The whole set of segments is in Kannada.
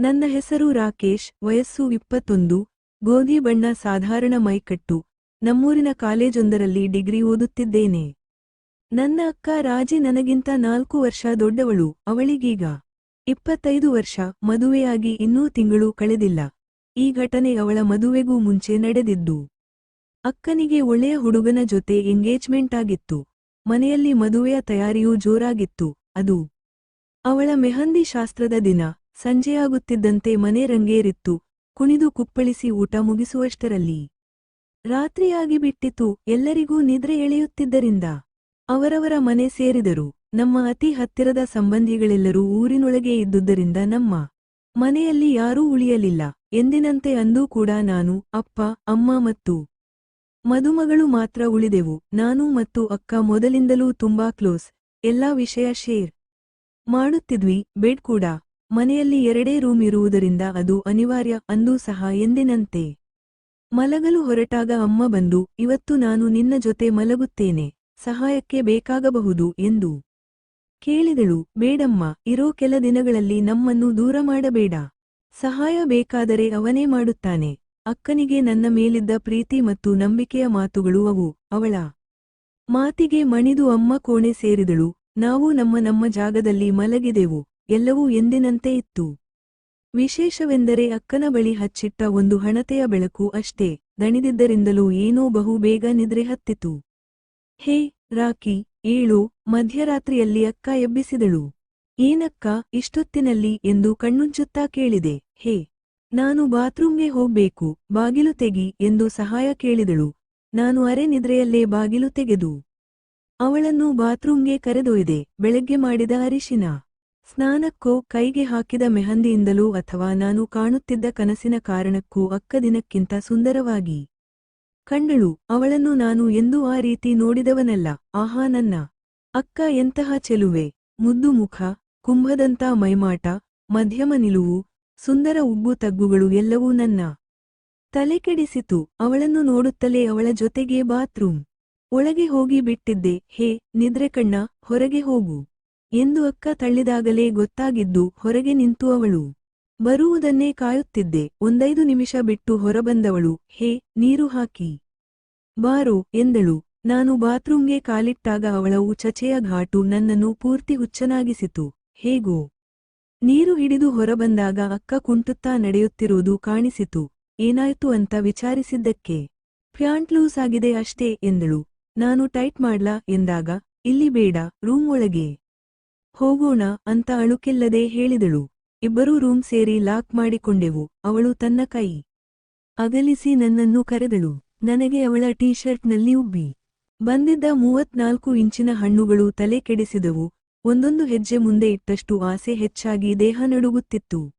ನನ್ನ ಹೆಸರು ರಾಕೇಶ್, ವಯಸ್ಸು ಇಪ್ಪತ್ತೊಂದು, ಗೋಧಿ ಬಣ್ಣ ಸಾಧಾರಣ ಮೈಕಟ್ಟು, ನಮ್ಮೂರಿನ ಕಾಲೇಜೊಂದರಲ್ಲಿ ಡಿಗ್ರಿ ಓದುತ್ತಿದ್ದೇನೆ. ನನ್ನ ಅಕ್ಕ ರಾಜಿ ನನಗಿಂತ ನಾಲ್ಕು ವರ್ಷ ದೊಡ್ಡವಳು, ಅವಳಿಗೀಗ ಇಪ್ಪತ್ತೈದು ವರ್ಷ, ಮದುವೆಯಾಗಿ ಇನ್ನೂ ತಿಂಗಳು ಕಳೆದಿಲ್ಲ. ಈ ಘಟನೆ ಅವಳ ಮದುವೆಗೂ ಮುಂಚೆ ನಡೆದಿದ್ದು. ಅಕ್ಕನಿಗೆ ಒಳ್ಳೆಯ ಹುಡುಗನ ಜೊತೆ ಎಂಗೇಜ್ಮೆಂಟ್ ಆಗಿತ್ತು. ಮನೆಯಲ್ಲಿ ಮದುವೆಯ ತಯಾರಿಯೂ ಜೋರಾಗಿತ್ತು. ಅದು ಅವಳ ಮೆಹಂದಿ ಶಾಸ್ತ್ರದ ದಿನ. ಸಂಜೆಯಾಗುತ್ತಿದ್ದಂತೆ ಮನೆ ರಂಗೇರಿತ್ತು. ಕುಣಿದು ಕುಪ್ಪಳಿಸಿ ಊಟ ಮುಗಿಸುವಷ್ಟರಲ್ಲಿ ರಾತ್ರಿಯಾಗಿ ಬಿಟ್ಟಿತು. ಎಲ್ಲರಿಗೂ ನಿದ್ರೆ ಎಳೆಯುತ್ತಿದ್ದರಿಂದ ಅವರವರ ಮನೆ ಸೇರಿದರು. ನಮ್ಮ ಅತಿ ಹತ್ತಿರದ ಸಂಬಂಧಿಗಳೆಲ್ಲರೂ ಊರಿನೊಳಗೆ ಇದ್ದುದರಿಂದ ನಮ್ಮ ಮನೆಯಲ್ಲಿ ಯಾರೂ ಉಳಿಯಲಿಲ್ಲ. ಎಂದಿನಂತೆ ಅಂದೂ ಕೂಡ ನಾನು, ಅಪ್ಪ, ಅಮ್ಮ ಮತ್ತು ಮದುಮಗಳು ಮಾತ್ರ ಉಳಿದೆವು. ನಾನು ಮತ್ತು ಅಕ್ಕ ಮೊದಲಿಂದಲೂ ತುಂಬಾ ಕ್ಲೋಸ್. ಎಲ್ಲಾ ವಿಷಯ ಶೇರ್ ಮಾಡುತ್ತಿದ್ವಿ. ಬೆಡ್ ಕೂಡ ಮನೆಯಲ್ಲಿ ಎರಡೇ ರೂಮ್ ಇರುವುದರಿಂದ ಅದು ಅನಿವಾರ್ಯ, ಅಂದೂ ಸಹ ಎಂದಿನಂತೆ. ಮಲಗಲು ಹೊರಟಾಗ ಅಮ್ಮ ಬಂದು, ಇವತ್ತು ನಾನು ನಿನ್ನ ಜೊತೆ ಮಲಗುತ್ತೇನೆ, ಸಹಾಯಕ್ಕೆ ಬೇಕಾಗಬಹುದು, ಎಂದು ಕೇಳಿದಳು. ಬೇಡಮ್ಮ, ಇರೋ ಕೆಲ ದಿನಗಳಲ್ಲಿ ನಮ್ಮನ್ನು ದೂರ ಮಾಡಬೇಡ. ಸಹಾಯ ಬೇಕಾದರೆ ಅವನೇ ಮಾಡುತ್ತಾನೆ. ಅಕ್ಕನಿಗೆ ನನ್ನ ಮೇಲಿದ್ದ ಪ್ರೀತಿ ಮತ್ತು ನಂಬಿಕೆಯ ಮಾತುಗಳು ಅವು. ಅವಳ ಮಾತಿಗೆ ಮಣಿದು ಅಮ್ಮ ಕೋಣೆ ಸೇರಿದಳು. ನಾವು ನಮ್ಮ ನಮ್ಮ ಜಾಗದಲ್ಲಿ ಮಲಗಿದೆವು. ಎಲ್ಲವೂ ಎಂದಿನಂತೆ ಇತ್ತು. ವಿಶೇಷವೆಂದರೆ ಅಕ್ಕನ ಬಳಿ ಹಚ್ಚಿಟ್ಟ ಒಂದು ಹಣತೆಯ ಬೆಳಕು ಅಷ್ಟೇ, ದಣಿದಿದ್ದರಿಂದಲೂ ಏನೋ ಬಹು ಬೇಗ ನಿದ್ರೆ ಹತ್ತಿತು. ಹೇ, ರಾಕಿ, ಏಳು, ಮಧ್ಯರಾತ್ರಿಯಲ್ಲಿ ಅಕ್ಕ ಎಬ್ಬಿಸಿದಳು. ಏನಕ್ಕ, ಇಷ್ಟೊತ್ತಿನಲ್ಲಿ ಎಂದು ಕಣ್ಣುಂಚುತ್ತಾ ಕೇಳಿದೆ. ಹೇ, ನಾನು ಬಾತ್ರೂಮ್ಗೆ ಹೋಗ್ಬೇಕು, ಬಾಗಿಲು ತೆಗಿ ಎಂದು ಸಹಾಯ ಕೇಳಿದಳು. ನಾನು ಅರೆ ನಿದ್ರೆಯಲ್ಲೇ ಬಾಗಿಲು ತೆಗೆದು ಅವಳನ್ನು ಬಾತ್ರೂಮ್ಗೆ ಕರೆದೊಯ್ದೆ, ಬೆಳಗ್ಗೆ ಮಾಡಿದ ಅರಿಶಿನ. ಸ್ನಾನಕ್ಕೋ ಕೈಗೆ ಹಾಕಿದ ಮೆಹಂದಿಯಿಂದಲೂ ಅಥವಾ ನಾನು ಕಾಣುತ್ತಿದ್ದ ಕನಸಿನ ಕಾರಣಕ್ಕೂ ಅಕ್ಕ ದಿನಕ್ಕಿಂತ ಸುಂದರವಾಗಿ. ಕಂಡಳು, ಅವಳನ್ನು ನಾನು ಎಂದೂ ಆ ರೀತಿ ನೋಡಿದವನಲ್ಲ, ಆಹಾ ನನ್ನ. ಅಕ್ಕ ಎಂತಹ ಚೆಲುವೆ. ಮುದ್ದು ಮುಖ, ಕುಂಭದಂತ ಮೈಮಾಟ, ಮಧ್ಯಮ ನಿಲುವು, ಸುಂದರ ಉಬ್ಬು ತಗ್ಗುಗಳು ಎಲ್ಲವೂ ನನ್ನ. ತಲೆಕೆಡಿಸಿತು ಅವಳನ್ನು ನೋಡುತ್ತಲೇ ಅವಳ ಜೊತೆಗೆ ಬಾತ್ರೂಮ್. ಒಳಗೆ ಹೋಗಿ ಬಿಟ್ಟಿದ್ದೆ, ಹೇ, ನಿದ್ರೆ ಕಣ್ಣ, ಹೊರಗೆ ಹೋಗು. ಎಂದು ಅಕ್ಕ ತಳ್ಳಿದಾಗಲೇ ಗೊತ್ತಾಗಿದ್ದು ಹೊರಗೆ ನಿಂತು ಅವಳು ಬರುವುದನ್ನೇ ಕಾಯುತ್ತಿದ್ದೆ. ಒಂದೈದು ನಿಮಿಷ ಬಿಟ್ಟು ಹೊರಬಂದವಳು. ಹೇ, ನೀರು ಹಾಕಿ. ಬಾರೋ, ಎಂದಳು. ನಾನು ಬಾತ್ರೂಂಗೆ ಕಾಲಿಟ್ಟಾಗ ಅವಳ ಉಚಚೆಯ ಘಾಟು ನನ್ನನ್ನು ಪೂರ್ತಿ ಹುಚ್ಚನಾಗಿಸಿತು. ಹೇಗೋ. ನೀರು ಹಿಡಿದು ಹೊರಬಂದಾಗ ಅಕ್ಕ ಕುಂಟುತ್ತಾ ನಡೆಯುತ್ತಿರುವುದು ಕಾಣಿಸಿತು. ಏನಾಯ್ತು ಅಂತ ವಿಚಾರಿಸಿದ್ದಕ್ಕೆ. ಪ್ಯಾಂಟ್ ಲೂಸ್ ಆಗಿದೆ ಅಷ್ಟೇ, ಎಂದಳು. ನಾನು ಟೈಟ್ ಮಾಡ್ಲಾ, ಎಂದಾಗ. ಇಲ್ಲಿ ಬೇಡ, ರೂಮ್ ಒಳಗೆ. ಹೋಗೋಣ ಅಂತ ಅಳುಕಿಲ್ಲದೆ ಹೇಳಿದಳು. ಇಬ್ಬರೂ ರೂಮ್ ಸೇರಿ ಲಾಕ್ ಮಾಡಿಕೊಂಡೆವು. ಅವಳು ತನ್ನ ಕೈ ಅಗಲಿಸಿ ನನ್ನನ್ನು ಕರೆದಳು. ನನಗೆ ಅವಳ ಟೀ ಶರ್ಟ್ನಲ್ಲಿ ಉಬ್ಬಿ. ಬಂದಿದ್ದ ಮೂವತ್ನಾಲ್ಕು ಇಂಚಿನ ಹಣ್ಣುಗಳು ತಲೆ ಕೆಡಿಸಿದವು. ಒಂದೊಂದು ಹೆಜ್ಜೆ ಮುಂದೆ ಇಟ್ಟಷ್ಟು ಆಸೆ ಹೆಚ್ಚಾಗಿ ದೇಹ ನಡುಗುತ್ತಿತ್ತು.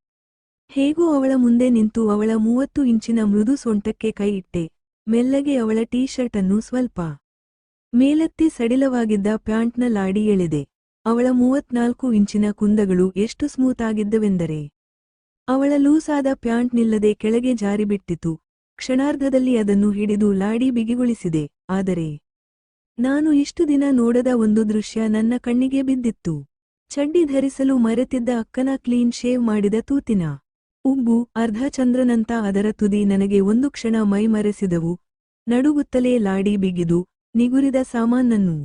ಹೇಗೂ ಅವಳ ಮುಂದೆ ನಿಂತು ಅವಳ ಮೂವತ್ತು ಇಂಚಿನ ಮೃದು ಸೊಂಟಕ್ಕೆ ಕೈ ಇಟ್ಟೆ. ಮೆಲ್ಲಗೆ ಅವಳ ಟೀ ಶರ್ಟನ್ನು ಸ್ವಲ್ಪ ಮೇಲೆತ್ತಿ ಸಡಿಲವಾಗಿದ್ದ ಪ್ಯಾಂಟ್ನ ಲಾಡಿ ಎಳೆದೆ. ಅವಳ ಮೂವತ್ನಾಲ್ಕು ಇಂಚಿನ ಕುಂದಗಳು ಎಷ್ಟು ಸ್ಮೂತ್ ಆಗಿದ್ದವೆಂದರೆ, ಅವಳ ಲೂಸಾದ ಪ್ಯಾಂಟ್ ನಿಲ್ಲದೆ ಕೆಳಗೆ ಜಾರಿಬಿಟ್ಟಿತು. ಕ್ಷಣಾರ್ಧದಲ್ಲಿ ಅದನ್ನು ಹಿಡಿದು ಲಾಡಿ ಬಿಗಿಗೊಳಿಸಿದೆ. ಆದರೆ, ನಾನು ಇಷ್ಟು ದಿನ ನೋಡದ ಒಂದು ದೃಶ್ಯ ನನ್ನ ಕಣ್ಣಿಗೆ ಬಿದ್ದಿತ್ತು. ಚಡ್ಡಿ ಧರಿಸಲು ಮರೆತಿದ್ದ ಅಕ್ಕನ ಕ್ಲೀನ್ ಶೇವ್ ಮಾಡಿದ ತೂತಿನ ಉಬ್ಬು ಅರ್ಧ ಚಂದ್ರನಂತ ಅದರ ತುದಿ ನನಗೆ ಒಂದು ಕ್ಷಣ ಮೈ ಮರೆಸಿದವು ನಡುಗುತ್ತಲೇ ಲಾಡಿ ಬಿಗಿದು ನಿಗುರಿದ ಸಾಮಾನನ್ನು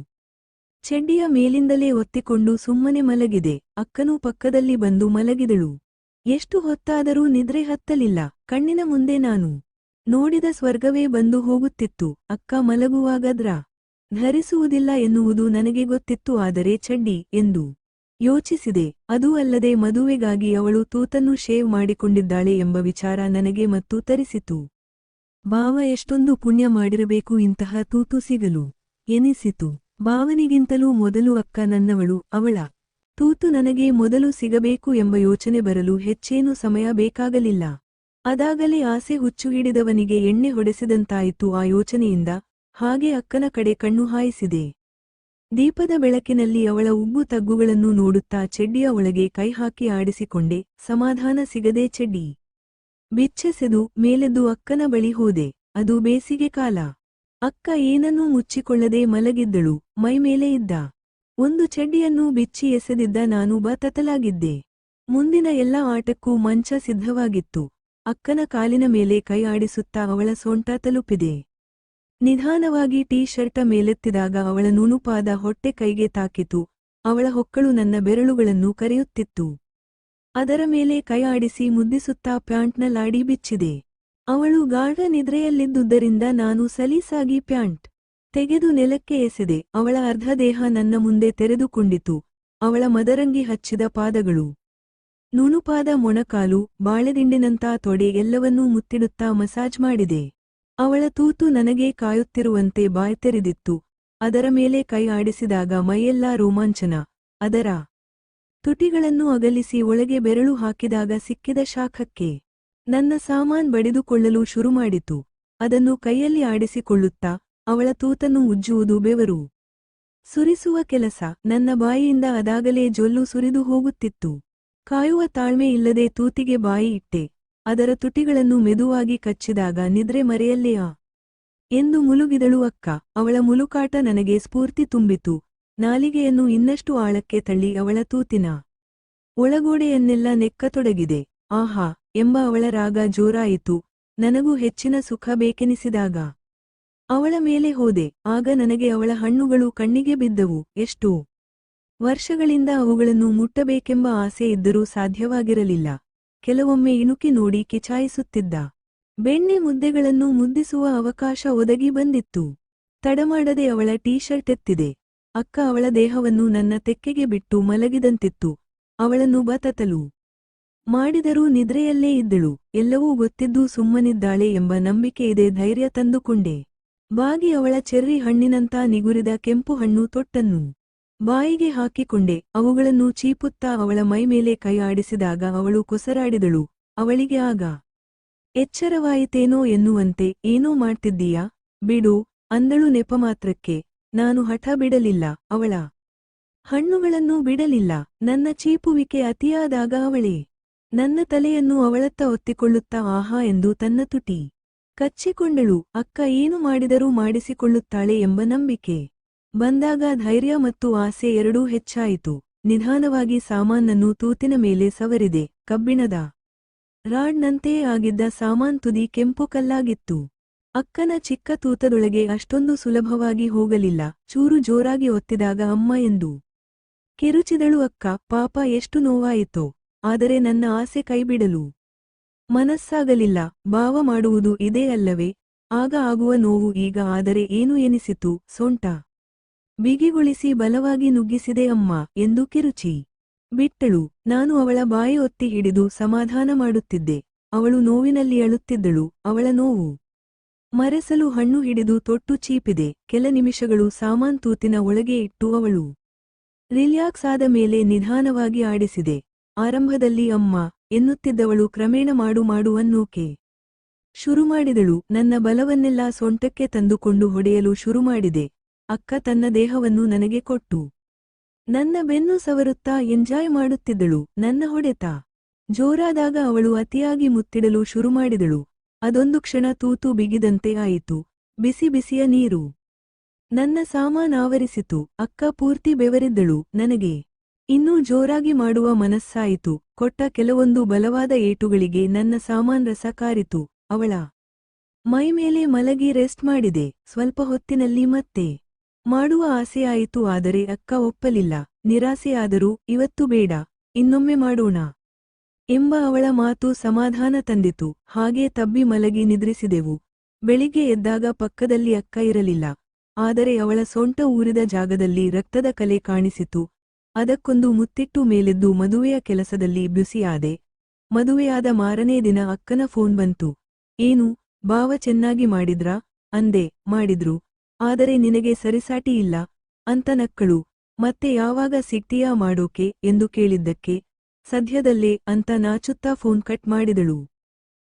ಚೆಡ್ಡಿಯ ಮೇಲಿಂದಲೇ ಒತ್ತಿಕೊಂಡು ಸುಮ್ಮನೆ ಮಲಗಿದೆ. ಅಕ್ಕನೂ ಪಕ್ಕದಲ್ಲಿ ಬಂದು ಮಲಗಿದಳು. ಎಷ್ಟು ಹೊತ್ತಾದರೂ ನಿದ್ರೆ ಹತ್ತಲಿಲ್ಲ. ಕಣ್ಣಿನ ಮುಂದೆ ನಾನು ನೋಡಿದ ಸ್ವರ್ಗವೇ ಬಂದು ಹೋಗುತ್ತಿತ್ತು. ಅಕ್ಕ ಮಲಗುವಾಗದ್ರ ಧರಿಸುವುದಿಲ್ಲ ಎನ್ನುವುದು ನನಗೆ ಗೊತ್ತಿತ್ತು. ಆದರೆ ಚಡ್ಡಿ ಎಂದು ಯೋಚಿಸಿದೆ. ಅದೂ ಅಲ್ಲದೆ ಮದುವೆಗಾಗಿ ಅವಳು ತೂತನ್ನು ಶೇವ್ ಮಾಡಿಕೊಂಡಿದ್ದಾಳೆ ಎಂಬ ವಿಚಾರ ನನಗೆ ಮತ್ತು ತರಿಸಿತು. ಭಾವ, ಎಷ್ಟೊಂದು ಪುಣ್ಯ ಮಾಡಿರಬೇಕು ಇಂತಹ ತೂತು ಸಿಗಲು ಎನಿಸಿತು. ಭಾವನಿಗಿಂತಲೂ ಮೊದಲು ಅಕ್ಕ ನನ್ನವಳು, ಅವಳ. ತೂತು ನನಗೆ ಮೊದಲು ಸಿಗಬೇಕು ಎಂಬ ಯೋಚನೆ ಬರಲು ಹೆಚ್ಚೇನು ಸಮಯ ಬೇಕಾಗಲಿಲ್ಲ. ಅದಾಗಲೇ ಆಸೆ ಹುಚ್ಚು ಹಿಡಿದವನಿಗೆ ಎಣ್ಣೆ ಹೊಡೆಸಿದಂತಾಯಿತು ಆ ಯೋಚನೆಯಿಂದ, ಹಾಗೆ ಅಕ್ಕನ ಕಡೆ ಕಣ್ಣು ಹಾಯಿಸಿದೆ. ದೀಪದ ಬೆಳಕಿನಲ್ಲಿ ಅವಳ ಉಬ್ಬು ತಗ್ಗುಗಳನ್ನು ನೋಡುತ್ತಾ ಚೆಡ್ಡಿಯ ಒಳಗೆ ಕೈ ಹಾಕಿ ಆಡಿಸಿಕೊಂಡೆ, ಸಮಾಧಾನ ಸಿಗದೆ ಚೆಡ್ಡಿ. ಬಿಚ್ಚೆಸೆದು ಮೇಲೆದ್ದು ಅಕ್ಕನ ಬಳಿ ಹೋದೆ, ಅದು ಬೇಸಿಗೆ ಕಾಲ. ಅಕ್ಕ ಏನನ್ನೂ ಮುಚ್ಚಿಕೊಳ್ಳದೆ ಮಲಗಿದ್ದಳು ಮೈಮೇಲೆ ಇದ್ದ. ಒಂದು ಚಡ್ಡಿಯನ್ನು ಬಿಚ್ಚಿ ಎಸೆದಿದ್ದ ನಾನು ಬತತಲಾಗಿದ್ದೆ ಮುಂದಿನ ಎಲ್ಲ ಆಟಕ್ಕೂ ಮಂಚ ಸಿದ್ಧವಾಗಿತ್ತು. ಅಕ್ಕನ ಕಾಲಿನ ಮೇಲೆ ಕೈ ಆಡಿಸುತ್ತಾ ಅವಳ ಸೊಂಟ ತಲುಪಿದೆ. ನಿಧಾನವಾಗಿ ಟೀ ಶರ್ಟ ಮೇಲೆತ್ತಿದಾಗ ಅವಳ ನುಣುಪಾದ ಹೊಟ್ಟೆ ಕೈಗೆ ತಾಕಿತು. ಅವಳ ಹೊಕ್ಕಳು ನನ್ನ ಬೆರಳುಗಳನ್ನು ಕರೆಯುತ್ತಿತ್ತು. ಅದರ ಮೇಲೆ ಕೈ ಆಡಿಸಿ ಮುದ್ದಿಸುತ್ತಾ ಪ್ಯಾಂಟ್ನ ಲಾಡಿ ಬಿಚ್ಚಿದೆ. ಅವಳು ಗಾಢ ನಿದ್ರೆಯಲ್ಲಿದ್ದುದರಿಂದ ನಾನು ಸಲೀಸಾಗಿ ಪ್ಯಾಂಟ್ ತೆಗೆದು ನೆಲಕ್ಕೆ ಎಸೆದೆ ಅವಳ ಅರ್ಧ ದೇಹ ನನ್ನ ಮುಂದೆ ತೆರೆದುಕೊಂಡಿತು. ಅವಳ ಮದರಂಗಿ ಹಚ್ಚಿದ ಪಾದಗಳು, ನುಣುಪಾದ ಮೊಣಕಾಲು ಬಾಳೆದಿಂಡಿನಂಥ ತೊಡೆ ಎಲ್ಲವನ್ನೂ ಮುತ್ತಿಡುತ್ತಾ ಮಸಾಜ್ ಮಾಡಿದೆ. ಅವಳ ತೂತು ನನಗೆ ಕಾಯುತ್ತಿರುವಂತೆ ಬಾಯ್ತೆರೆದಿತ್ತು ಅದರ ಮೇಲೆ ಕೈ ಆಡಿಸಿದಾಗ ಮೈಯೆಲ್ಲಾ ರೋಮಾಂಚನ, ಅದರ ತುಟಿಗಳನ್ನು ಅಗಲಿಸಿ ಒಳಗೆ ಬೆರಳು ಹಾಕಿದಾಗ ಸಿಕ್ಕಿದ ಶಾಖಕ್ಕೆ ನನ್ನ ಸಾಮಾನ್ ಬಡಿದುಕೊಳ್ಳಲು ಶುರುಮಾಡಿತು. ಅದನ್ನು ಕೈಯಲ್ಲಿ ಆಡಿಸಿಕೊಳ್ಳುತ್ತಾ ಅವಳ ತೂತನ್ನು ಉಜ್ಜುವುದು ಬೆವರು. ಸುರಿಸುವ ಕೆಲಸ ನನ್ನ ಬಾಯಿಯಿಂದ ಅದಾಗಲೇ ಜೊಲ್ಲು ಸುರಿದು ಹೋಗುತ್ತಿತ್ತು. ಕಾಯುವ ತಾಳ್ಮೆ ಇಲ್ಲದೆ ತೂತಿಗೆ ಬಾಯಿ ಇಟ್ಟೆ. ಅದರ ತುಟಿಗಳನ್ನು ಮೆದುವಾಗಿ ಕಚ್ಚಿದಾಗ ನಿದ್ರೆ ಮರೆಯಲ್ಲೆಯಾ ಎಂದು ಮುಲುಗಿದಳು ಅಕ್ಕ. ಅವಳ ಮುಲುಕಾಟ ನನಗೆ ಸ್ಫೂರ್ತಿ ತುಂಬಿತು. ನಾಲಿಗೆಯನ್ನು ಇನ್ನಷ್ಟು ಆಳಕ್ಕೆ ತಳ್ಳಿ ಅವಳ ತೂತಿನ ಒಳಗೋಡೆಯನ್ನೆಲ್ಲ ನೆಕ್ಕತೊಡಗಿದೆ. ಆಹಾ! ಎಂಬ ಅವಳ ರಾಗ ಜೋರಾಯಿತು. ನನಗೂ ಹೆಚ್ಚಿನ ಸುಖ ಬೇಕೆನಿಸಿದಾಗ. ಅವಳ ಮೇಲೆ ಹೋದೆ. ಆಗ ನನಗೆ ಅವಳ ಹಣ್ಣುಗಳು ಕಣ್ಣಿಗೆ ಬಿದ್ದವು. ಎಷ್ಟು ವರ್ಷಗಳಿಂದ ಅವುಗಳನ್ನು ಮುಟ್ಟಬೇಕೆಂಬ ಆಸೆ ಇದ್ದರೂ ಸಾಧ್ಯವಾಗಿರಲಿಲ್ಲ. ಕೆಲವೊಮ್ಮೆ ಇಣುಕಿ ನೋಡಿ ಕಿಚಾಯಿಸುತ್ತಿದ್ದ. ಬೆಣ್ಣೆ ಮುದ್ದೆಗಳನ್ನು ಮುದ್ದಿಸುವ ಅವಕಾಶ ಒದಗಿ ಬಂದಿತ್ತು. ತಡಮಾಡದೆ ಅವಳ ಟೀ ಶರ್ಟ್ ಎತ್ತಿದೆ. ಅಕ್ಕ ಅವಳ ದೇಹವನ್ನು ನನ್ನ ತೆಕ್ಕೆಗೆ ಬಿಟ್ಟು ಮಲಗಿದಂತಿತ್ತು. ಅವಳನ್ನು ಬತತಲು. ಮಾಡಿದರೂ ನಿದ್ರೆಯಲ್ಲೇ ಇದ್ದಳು. ಎಲ್ಲವೂ ಗೊತ್ತಿದ್ದು ಸುಮ್ಮನಿದ್ದಾಳೆ ಎಂಬ ನಂಬಿಕೆ ಇದೆ ಧೈರ್ಯ ತಂದುಕೊಂಡೆ. ಬಾಗಿ ಅವಳ ಚೆರ್ರಿ ಹಣ್ಣಿನಂತ ನಿಗುರಿದ ಕೆಂಪು ಹಣ್ಣು ತೊಟ್ಟನ್ನು ಬಾಯಿಗೆ ಹಾಕಿಕೊಂಡೆ. ಅವುಗಳನ್ನು ಚೀಪುತ್ತಾ ಅವಳ ಮೈಮೇಲೆ ಕೈ ಆಡಿಸಿದಾಗ ಅವಳು ಕೊಸರಾಡಿದಳು. ಅವಳಿಗೆ ಆಗ, ಎಚ್ಚರವಾಯಿತೇನೋ ಎನ್ನುವಂತೆ, ಏನೋ ಮಾಡ್ತಿದ್ದೀಯಾ? ಬಿಡು, ಅಂದಳು ನೆಪ ಮಾತ್ರಕ್ಕೆ ನಾನು ಹಠ ಬಿಡಲಿಲ್ಲ. ಅವಳ ಹಣ್ಣುಗಳನ್ನು ಬಿಡಲಿಲ್ಲ. ನನ್ನ ಚೀಪುವಿಕೆ ಅತಿಯಾದಾಗ ಅವಳೇ ನನ್ನ ತಲೆಯನ್ನು ಅವಳತ್ತ ಒತ್ತಿಕೊಳ್ಳುತ್ತಾ ಆಹಾ ಎಂದು ತನ್ನ ತುಟಿ. ಕಚ್ಚಿಕೊಂಡಳು, ಅಕ್ಕ ಏನು ಮಾಡಿದರೂ ಮಾಡಿಸಿಕೊಳ್ಳುತ್ತಾಳೆ ಎಂಬ ನಂಬಿಕೆ. ಬಂದಾಗ ಧೈರ್ಯ ಮತ್ತು ಆಸೆ ಎರಡೂ ಹೆಚ್ಚಾಯಿತು. ನಿಧಾನವಾಗಿ ಸಾಮಾನನ್ನು ತೂತಿನ ಮೇಲೆ ಸವರಿದೆ, ಕಬ್ಬಿಣದ ರಾಡ್ನಂತೆಯೇ ಆಗಿದ್ದ ಸಾಮಾನ್ ತುದಿ ಕೆಂಪು ಕಲ್ಲಾಗಿತ್ತು. ಅಕ್ಕನ ಚಿಕ್ಕ ತೂತದೊಳಗೆ ಅಷ್ಟೊಂದು ಸುಲಭವಾಗಿ ಹೋಗಲಿಲ್ಲ, ಚೂರು ಜೋರಾಗಿ ಒತ್ತಿದಾಗ ಅಮ್ಮ ಎಂದು ಕಿರುಚಿದಳು ಅಕ್ಕ, ಪಾಪ ಎಷ್ಟು ನೋವಾಯಿತೋ. ಆದರೆ ನನ್ನ ಆಸೆ ಕೈಬಿಡಲು. ಮನಸ್ಸಾಗಲಿಲ್ಲ. ಭಾವ ಮಾಡುವುದು ಇದೇ ಅಲ್ಲವೇ? ಆಗ ಆಗುವ ನೋವು ಈಗ ಆದರೆ ಏನು ಎನಿಸಿತು? ಸೊಂಟ. ಬಿಗಿಗೊಳಿಸಿ ಬಲವಾಗಿ ನುಗ್ಗಿಸಿದೆ ಅಮ್ಮ ಎಂದು ಕಿರುಚಿ. ಬಿಟ್ಟಳು. ನಾನು ಅವಳ ಬಾಯಿ ಒತ್ತಿ ಹಿಡಿದು ಸಮಾಧಾನ ಮಾಡುತ್ತಿದ್ದೆ. ಅವಳು ನೋವಿನಲ್ಲಿ ಅಳುತ್ತಿದ್ದಳು. ಅವಳ ನೋವು. ಮರೆಸಲು ಹಣ್ಣು ಹಿಡಿದು ತೊಟ್ಟು ಚೀಪಿದೆ. ಕೆಲ ನಿಮಿಷಗಳು ಸಾಮಾನ್ ತೂತಿನ ಒಳಗೆ ಇಟ್ಟು ಅವಳು. ರಿಲ್ಯಾಕ್ಸ್ ಆದ ಮೇಲೆ ನಿಧಾನವಾಗಿ ಆಡಿಸಿದೆ. ಆರಂಭದಲ್ಲಿ ಅಮ್ಮ, ಎನ್ನುತ್ತಿದ್ದವಳು ಕ್ರಮೇಣ ಮಾಡು ಮಾಡುವನ್ನೋಕೆ ಶುರುಮಾಡಿದಳು ನನ್ನ ಬಲವನ್ನೆಲ್ಲ ಸೊಂಟಕ್ಕೆ ತಂದುಕೊಂಡು ಹೊಡೆಯಲು ಶುರುಮಾಡಿದೆ ಅಕ್ಕ ತನ್ನ ದೇಹವನ್ನು ನನಗೆ ಕೊಟ್ಟು. ನನ್ನ ಬೆನ್ನು ಸವರುತ್ತಾ ಎಂಜಾಯ್ ಮಾಡುತ್ತಿದ್ದಳು, ನನ್ನ ಹೊಡೆತ. ಜೋರಾದಾಗ ಅವಳು ಅತಿಯಾಗಿ ಮುತ್ತಿಡಲು ಶುರುಮಾಡಿದಳು ಅದೊಂದು ಕ್ಷಣ ತೂತು ಬಿಗಿದಂತೆ ಆಯಿತು. ಬಿಸಿ ಬಿಸಿಯ ನೀರು. ನನ್ನ ಸಾಮಾನಾವರಿಸಿತು ಅಕ್ಕ ಪೂರ್ತಿ ಬೆವರಿದ್ದಳು, ನನಗೆ. ಇನ್ನೂ ಜೋರಾಗಿ ಮಾಡುವ ಮನಸ್ಸಾಯಿತು. ಕೊಟ್ಟ ಕೆಲವೊಂದು ಬಲವಾದ ಏಟುಗಳಿಗೆ ನನ್ನ ಸಾಮಾನ್ ರಸ ಕಾರಿತು ಅವಳ ಮೈಮೇಲೆ ಮಲಗಿ ರೆಸ್ಟ್ ಮಾಡಿದೆ. ಸ್ವಲ್ಪ ಹೊತ್ತಿನಲ್ಲಿ ಮತ್ತೆ ಮಾಡುವ ಆಸೆಯಾಯಿತು ಆದರೆ ಅಕ್ಕ ಒಪ್ಪಲಿಲ್ಲ. ನಿರಾಸೆಯಾದರೂ, ಇವತ್ತು ಬೇಡ, ಇನ್ನೊಮ್ಮೆ ಮಾಡೋಣ ಎಂಬ ಅವಳ ಮಾತು ಸಮಾಧಾನ ತಂದಿತು. ಹಾಗೆ ತಬ್ಬಿ ಮಲಗಿ ನಿದ್ರಿಸಿದೆವು. ಬೆಳಿಗ್ಗೆ ಎದ್ದಾಗ ಪಕ್ಕದಲ್ಲಿ ಅಕ್ಕ ಇರಲಿಲ್ಲ. ಆದರೆ ಅವಳ ಸೊಂಟ ಊರಿದ ಜಾಗದಲ್ಲಿ ರಕ್ತದ ಕಲೆ ಕಾಣಿಸಿತು. ಅದಕ್ಕೊಂದು ಮುತ್ತಿಟ್ಟು ಮೇಲೆದ್ದು ಮದುವೆಯ ಕೆಲಸದಲ್ಲಿ ಬ್ಯುಸಿಯಾದೆ. ಮದುವೆಯಾದ ಮಾರನೇ ದಿನ ಅಕ್ಕನ ಫೋನ್ ಬಂತು. ಏನು ಬಾವ ಚೆನ್ನಾಗಿ ಮಾಡಿದ್ರಾ? ಅಂದೆ. ಮಾಡಿದ್ರು. ಆದರೆ ನಿನಗೆ ಸರಿಸಾಟಿ ಇಲ್ಲ? ಅಂತ ನಕ್ಕಳು. ಮತ್ತೆ ಯಾವಾಗ ಸಿಗ್ತೀಯಾ ಮಾಡೋಕೆ? ಎಂದು ಕೇಳಿದ್ದಕ್ಕೆ ಸದ್ಯದಲ್ಲೇ ಅಂತ ನಾಚುತ್ತಾ ಫೋನ್ ಕಟ್ ಮಾಡಿದಳು.